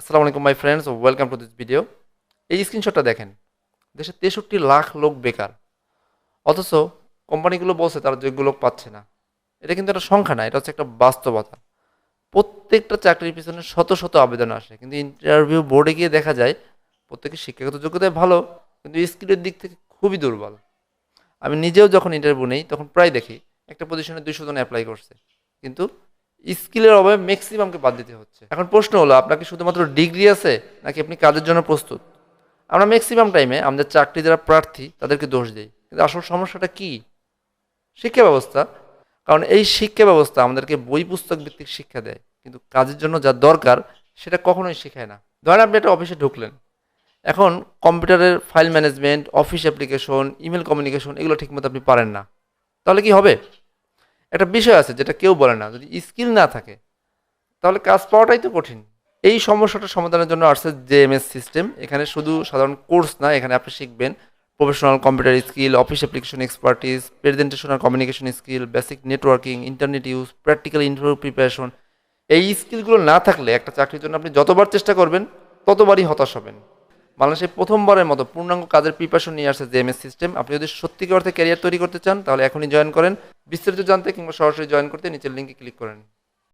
আসসালামু আলাইকুম my friends welcome to this video এই স্ক্রিনশটটা দেখেন, দেশে তেষট্টি লাখ লোক বেকার। অথচ কোম্পানিগুলো বলছে তারা যোগ্য লোক পাচ্ছে না। এটা কিন্তু একটা সংখ্যা না, এটা হচ্ছে একটা বাস্তবতা। প্রত্যেকটা চাকরির পিছনে শত শত আবেদন আসে। কিন্তু ইন্টারভিউ বোর্ডে গিয়ে দেখা যায়, প্রত্যেকের শিক্ষাগত যোগ্যতায় ভালো, কিন্তু স্কিলের দিক থেকে খুবই দুর্বল। আমি নিজেও যখন ইন্টারভিউ নেই, তখন প্রায় দেখি, একটা পজিশনে দুইশো জন অ্যাপ্লাই করছে। কিন্তু স্কিলের অভাবে ম্যাক্সিমামকে বাদ দিতে হচ্ছে। এখন প্রশ্ন হলো আপনাকে শুধুমাত্র ডিগ্রি আছে, নাকি আপনি কাজের জন্য প্রস্তুত? আমরা ম্যাক্সিমাম টাইমে আমাদের চাকরি যারা প্রার্থী, তাদেরকে দোষ দিই। কিন্তু আসল সমস্যাটা কি? শিক্ষা ব্যবস্থা। কারণ এই শিক্ষা ব্যবস্থা আমাদেরকে বই পুস্তক ভিত্তিক শিক্ষা দেয়। কিন্তু কাজের জন্য যা দরকার, সেটা কখনোই শেখায় না। ধরেন আপনি একটা অফিসে ঢুকলেন। এখন কম্পিউটারের file management, office application, email communication, এগুলো ঠিকমতো আপনি পারেন না। তাহলে কি হবে? একটা বিষয় আছে যেটা কেউ বলে না, যদি স্কিল না থাকে, তাহলে কাজ পাওয়াটাই তো কঠিন। এই সমস্যাটা সমাধানের জন্য আসছে জেএমএস সিস্টেম এখানে শুধু সাধারণ কোর্স না, এখানে আপনি শিখবেন professional computer skill office application expertise presentation আর communication skill basic networking internet use practical interview preparation এই স্কিলগুলো না থাকলে একটা চাকরির জন্য আপনি যতবার চেষ্টা করবেন, ততবারই হতাশ হবেন। বাংলাদেশে প্রথমবারের মতো পূর্ণাঙ্গ কাজের প্রিপারেশন নিয়ে আসছে জেএমএস সিস্টেম আপনি যদি সত্যিকার অর্থে ক্যারিয়ার তৈরি করতে চান, তাহলে এখনই জয়েন করেন। বিস্তারিত জানতে কিংবা সরাসরি জয়েন করতে নিচের লিঙ্কে ক্লিক করেন